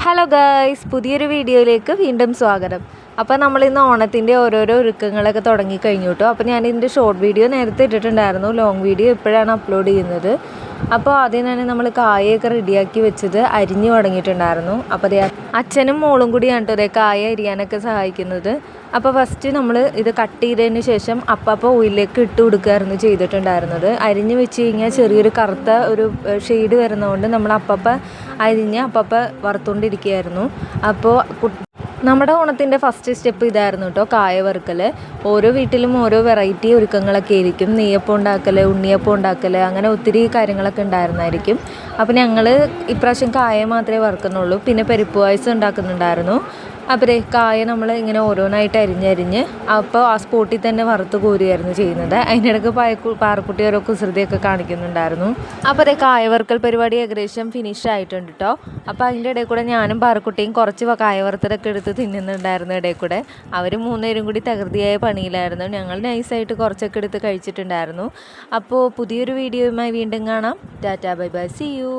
Hello guys പുതിയൊരു വീഡിയോയിലേക്ക് വീണ്ടും സ്വാഗതം. അപ്പോൾ നമ്മൾ ഇന്ന് ഓണത്തിന്റെ ഓരോരോ ഒരുക്കങ്ങളൊക്കെ തുടങ്ങി കഴിഞ്ഞു കേട്ടോ. അപ്പോൾ ഞാൻ ഇതിന്റെ ഷോർട്ട് വീഡിയോ നേരത്തെ ഇട്ടിട്ടുണ്ടായിരുന്നു. ലോങ് വീഡിയോ ഇപ്പോഴാണ് അപ്ലോഡ് ചെയ്യുന്നത്. അപ്പോൾ ആദ്യം തന്നെ നമ്മൾ കായയൊക്കെ റെഡിയാക്കി വെച്ചത് അരിഞ്ഞു തുടങ്ങിയിട്ടുണ്ടായിരുന്നു. അപ്പോൾ അതേ അച്ഛനും മോളും കൂടിയാണ് കേട്ടോ അതേ കായ അരിയാനൊക്കെ സഹായിക്കുന്നത്. അപ്പോൾ ഫസ്റ്റ് നമ്മൾ ഇത് കട്ട് ചെയ്തതിന് ശേഷം അപ്പപ്പോൾ ഉയിലേക്ക് ഇട്ട് കൊടുക്കുകയായിരുന്നു ചെയ്തിട്ടുണ്ടായിരുന്നത്. അരിഞ്ഞ് വെച്ച് കഴിഞ്ഞാൽ ചെറിയൊരു കറുത്ത ഒരു ഷെയ്ഡ് വരുന്നതുകൊണ്ട് നമ്മൾ അപ്പപ്പോൾ അരിഞ്ഞ് അപ്പപ്പോൾ വറുത്തുകൊണ്ടിരിക്കുകയായിരുന്നു അപ്പോൾ നമ്മുടെ ഓണത്തിന്റെ ഫസ്റ്റ് സ്റ്റെപ്പ് ഇതായിരുന്നു കേട്ടോ കായ വറുക്കൽ ഓരോ വീട്ടിലും ഓരോ വെറൈറ്റി ഒരുക്കങ്ങളൊക്കെ ആയിരിക്കും. നെയ്യപ്പം ഉണ്ടാക്കൽ ഉണ്ണിയപ്പം ഉണ്ടാക്കൽ അങ്ങനെ ഒത്തിരി കാര്യങ്ങളൊക്കെ ഉണ്ടായിരുന്നായിരിക്കും. അപ്പോൾ ഞങ്ങൾ ഇപ്രാവശ്യം കായ മാത്രമേ വറുക്കുന്നുള്ളൂ. പിന്നെ പരിപ്പ് പായസം ഉണ്ടാക്കുന്നുണ്ടായിരുന്നു. അപ്പോൾ കായ നമ്മൾ ഇങ്ങനെ ഓരോന്നായിട്ട് അരിഞ്ഞരിഞ്ഞ് അപ്പോൾ ആ സ്പോട്ടിൽ തന്നെ വറുത്ത് കോരുകയായിരുന്നു ചെയ്യുന്നത്. അതിനിടയ്ക്ക് പായക്കു പാറക്കുട്ടി ഓരോ കുസൃതിയൊക്കെ കാണിക്കുന്നുണ്ടായിരുന്നു. അപ്പോൾ അതേ കായ വറുക്കൽ പരിപാടി ഏകദേശം ഫിനിഷ് ആയിട്ടുണ്ട് കേട്ടോ അപ്പോൾ അതിന്റെ ഇടയിൽ കൂടെ ഞാനും പാറക്കുട്ടിയും കുറച്ച് കായ വറുത്തതൊക്കെ തിന്നുന്നുണ്ടായിരുന്നു ഇടയിൽ കൂടെ. അവർ മൂന്നുപേരും കൂടി തകൃതിയായ പണിയിലായിരുന്നു. ഞങ്ങൾ നൈസായിട്ട് കുറച്ചൊക്കെ എടുത്ത് കഴിച്ചിട്ടുണ്ടായിരുന്നു. അപ്പോൾ പുതിയൊരു വീഡിയോയുമായി വീണ്ടും കാണാം. Tata bye bye. See you